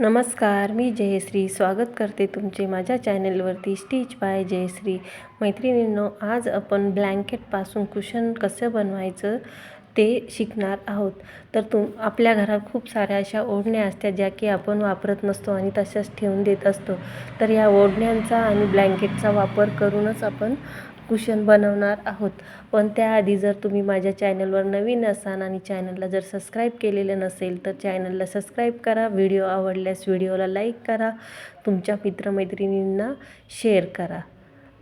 नमस्कार मी जयश्री. स्वागत करते तुमचे माझ्या चॅनलवरती स्टीच बाय जयश्री. मैत्रिणींनो आज आपण ब्लँकेटपासून कुशन कसं बनवायचं ते शिकणार आहोत. तर तुम आपल्या घरात खूप साऱ्या अशा ओढण्या असतात ज्या की आपण वापरत नसतो आणि तशाच ठेवून देत असतो. तर या ओढण्यांचा आणि ब्लँकेटचा वापर करूनच आपण कुशन बनवणार आहोत. पण त्याआधी जर तुम्ही माझ्या चॅनलवर नवीन असाल आणि चॅनलला जर सबस्क्राईब केलेलं नसेल तर चॅनलला सबस्क्राईब करा. व्हिडिओ आवडल्यास व्हिडिओला लाईक करा. तुमच्या मित्रमैत्रिणींना शेअर करा.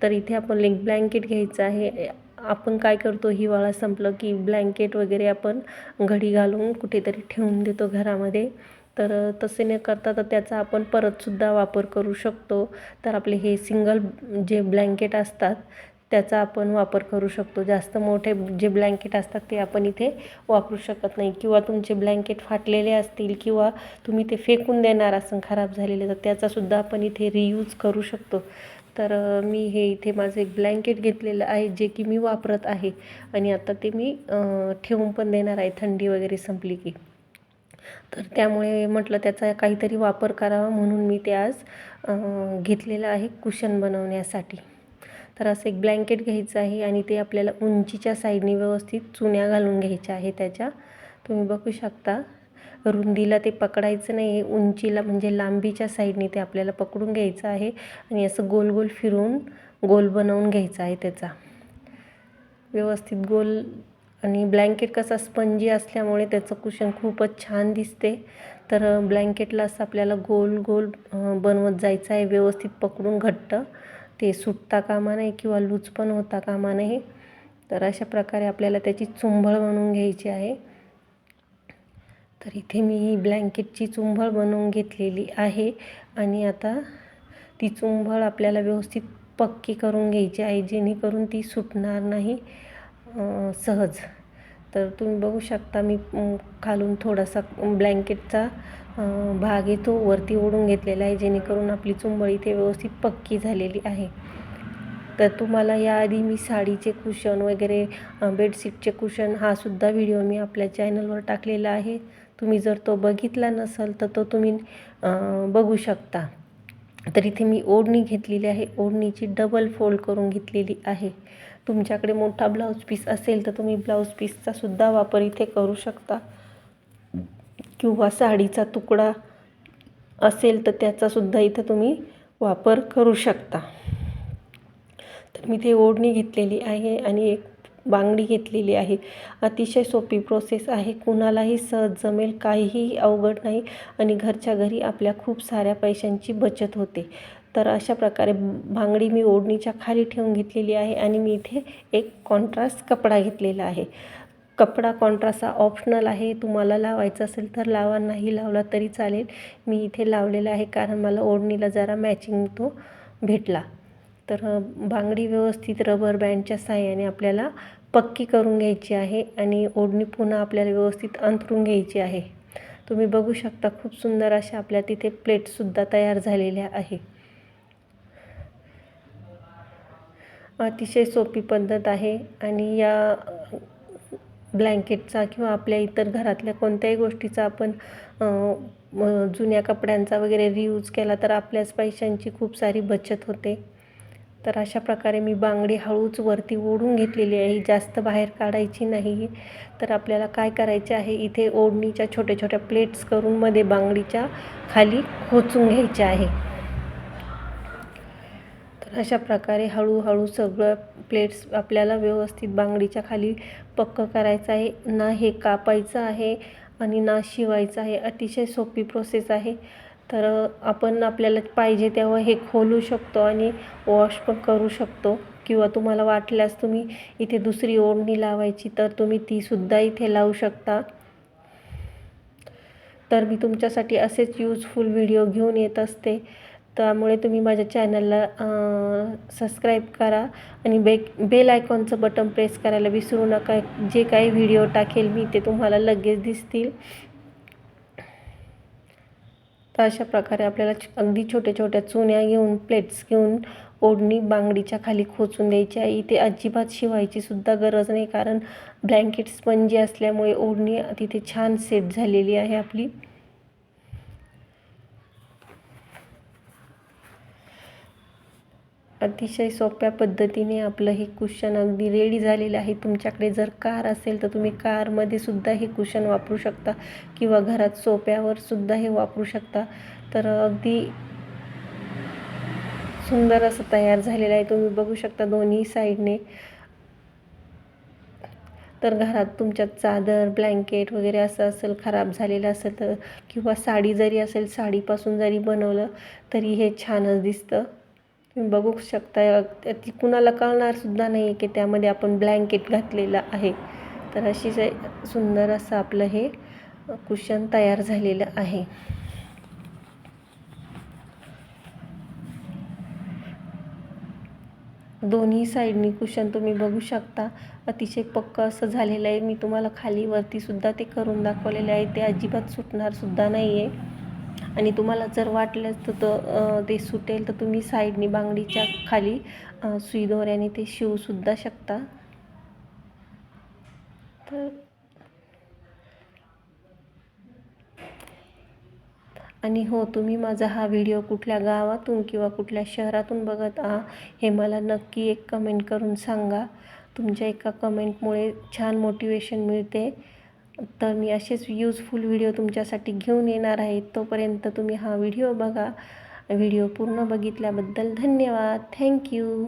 तर इथे आपण लिंक ब्लँकेट घ्यायचं आहे. आपण काय करतो हिवाळा संपलं की ब्लँकेट वगैरे आपण घडी घालून कुठेतरी ठेवून देतो घरामध्ये. तर तसे न करता तर त्याचा आपण परतसुद्धा वापर करू शकतो. तर आपले हे सिंगल जे ब्लँकेट असतात त्याचा आपण वापर करू शकतो. जास्त मोठे जे ब्लँकेट असतात ते आपण इथे वापरू शकत नाही. किंवा तुमचे ब्लँकेट फाटलेले असतील किंवा तुम्ही ते फेकून देणार असं खराब झालेले तर त्याचासुद्धा आपण इथे रियूज करू शकतो. तर मी हे इथे माझं एक ब्लँकेट घेतलेलं आहे जे की मी वापरत आहे. आणि आता ते मी ठेवून पण देणार आहे थंडी वगैरे संपली की. तर त्यामुळे म्हटलं त्याचा काहीतरी वापर करावा म्हणून मी ते आज घेतलेलं आहे कुशन बनवण्यासाठी. तर असं एक ब्लँकेट घ्यायचं आहे आणि ते आपल्याला उंचीच्या साईडने व्यवस्थित चुन्या घालून घ्यायच्या आहे त्याच्या. तुम्ही बघू शकता रुंदीला ते पकडायचं नाही आहे. उंचीला म्हणजे लांबीच्या साईडने ते आपल्याला पकडून घ्यायचं आहे आणि असं गोल गोल फिरून गोल बनवून घ्यायचा आहे त्याचा. व्यवस्थित गोल आणि ब्लँकेट कसा स्पंजी असल्यामुळे त्याचं कुशन खूपच छान दिसते. तर ब्लँकेटला असं आपल्याला गोल गोल बनवत जायचं आहे. व्यवस्थित पकडून घट्ट. ते सुटता कामा नाही किंवा लूज पण होता कामा नाही तर अशा प्रकारे आपल्याला त्याची चुंबळ बनवून घ्यायची आहे. तर इथे मी ही ब्लँकेटची चुंबळ बनवून घेतलेली आहे आणि आता ती चुंबळ आपल्याला व्यवस्थित पक्की करून घ्यायची आहे जेणेकरून ती सुटणार नाही सहज. तर तुम्ही बघू शकता मी खालून थोडासा ब्लँकेटचा भाग येतो वरती ओढून घेतलेला आहे जेणेकरून आपली चुंबळ इथे व्यवस्थित पक्की झालेली आहे. तर तुम्हाला याआधी मी साडीचे कुशन वगैरे बेडशीटचे कुशन हा सुद्धा व्हिडिओ मी आपल्या चॅनलवर टाकलेला आहे. तुम्ही जर तो बघितला नसेल तर तो तुम्ही बघू शकता. तर इथे मी ओढणी घेतलेली आहे ओढणीची डबल फोल्ड करून घेतलेली आहे. तुमच्याकडे मोठा ब्लाऊज पीस असेल तर तुम्ही ब्लाऊज पीसचा सुद्धा वापर इथे करू शकता. किंवा साडीचा तुकडा असेल तर त्याचासुद्धा इथं तुम्ही वापर करू शकता. तर मी ते ओढणी घेतलेली आहे आणि एक बांगडी घेतलेली आहे. अतिशय सोपी प्रोसेस आहे. कुणालाही सहज जमेल काहीही अवघड नाही आणि घरच्या घरी आपल्या खूप साऱ्या पैशांची बचत होते. तर अशा प्रकारे बांगडी मी ओढणीच्या खाली ठेवून घेतलेली आहे आणि मी इथे एक कॉन्ट्रास्ट कपडा घेतलेला आहे. कपडा कॉन्ट्रास्ट हा ऑप्शनल आहे. तुम्हाला लावायचा असेल तर लावा नाही लावला तरी चालेल. मी इथे लावलेला आहे कारण मला ओढणीला जरा मॅचिंग तो भेटला. तर बांगडी व्यवस्थित रबर बँडच्या साह्याने आपल्याला पक्की करून घ्यायची आहे आणि ओढणी पुन्हा आपल्याला व्यवस्थित अंथरून घ्यायची आहे. तुम्ही बघू शकता खूप सुंदर अशा आपल्या तिथे प्लेटसुद्धा तयार झालेल्या आहे. अतिशय सोपी पद्धत आहे आणि या ब्लँकेटचा किंवा आपल्या इतर घरातल्या कोणत्याही गोष्टीचा आपण जुन्या कपड्यांचा वगैरे रियूज केला तर आपल्याच पैशांची खूप सारी बचत होते. तर अशा प्रकारे मी बांगडी हळूच वरती ओढून घेतलेली आहे. जास्त बाहेर काढायची नाही. तर आपल्याला काय करायचे आहे? इथे ओढणीच्या छोट्या छोट्या प्लेट्स करून मध्ये बांगडीच्या खाली खोचून घ्यायचे आहे. तर अशा प्रकारे हळूहळू सगळं प्लेट्स आपल्याला व्यवस्थित बांगडीच्या खाली पक्क करायचं आहे. ना हे कापायचं आहे आणि ना शिवायचं आहे. अतिशय सोपी प्रोसेस आहे. तर आपण आपल्याला पाहिजे तेव्हा हे खोलू शकतो आणि वॉश पण करू शकतो. किंवा तुम्हाला वाटल्यास तुम्ही इथे दुसरी ओढणी लावायची तर तुम्ही तीसुद्धा इथे लावू शकता. तर मी तुमच्यासाठी असेच यूजफुल व्हिडिओ घेऊन येत असते. त्यामुळे तुम्ही माझ्या चॅनलला सबस्क्राईब करा आणि बे बेल आयकॉनचं बटन प्रेस करायला विसरू नका. जे काही व्हिडिओ टाकेल मी ते तुम्हाला लगेच दिसतील. तर अशा प्रकारे आपल्याला अगदी छोट्या छोट्या चुन्या घेऊन प्लेट्स घेऊन ओढणी बांगडीच्या खाली खोचून द्यायची आहे. इथे अजिबात शिवायची सुद्धा गरज नाही कारण ब्लँकेट स्पंजी असल्यामुळे ओढणी तिथे छान सेट झालेली आहे आपली. अतिशय सोप्या पद्धतीने आपलं हे कुशन अगदी रेडी झालेलं आहे. तुमच्याकडे जर कार असेल तर तुम्ही कारमध्ये सुद्धा हे कुशन वापरू शकता किंवा घरात सोप्यावर सुद्धा हे वापरू शकता. तर अगदी सुंदर असं तयार झालेलं आहे. तुम्ही बघू शकता दोन्ही साईडने तर घरात तुमच्या चादर ब्लँकेट वगैरे असं असेल खराब झालेलं असेल तर किंवा साडी जरी असेल साडीपासून जरी बनवलं तरी हे छानच दिसतं. तुम्ही बघू शकता ती कुणाला कळणारसुद्धा नाही आहे की त्यामध्ये आपण ब्लँकेट घातलेलं आहे. तर अशी सुंदर असं आपलं हे कुशन तयार झालेलं आहे. दोन्ही साईडनी कुशन तुम्ही बघू शकता. अतिशय पक्क असं झालेलं आहे. मी तुम्हाला खाली वरतीसुद्धा ते करून दाखवलेले आहे. ते अजिबात सुटणारसुद्धा नाही आहे आणि तुम्हाला जर वाटलं तर ते सुटेल तर तुम्ही साईडनी बांगडीच्या खाली सुई दोऱ्याने ते शिवसुद्धा शकता. तर आणि हो तुम्ही माझा हा व्हिडिओ कुठल्या गावातून किंवा कुठल्या शहरातून बघत आहात हे मला नक्की एक कमेंट करून सांगा. तुमच्या एका कमेंटमुळे छान मोटिवेशन मिळते. तर मी असेच यूजफुल व्हिडिओ तुमच्यासाठी घेऊन येणार आहे. तोपर्यंत तुम्ही हा व्हिडिओ बघा. व्हिडिओ पूर्ण बघितल्याबद्दल धन्यवाद. थँक्यू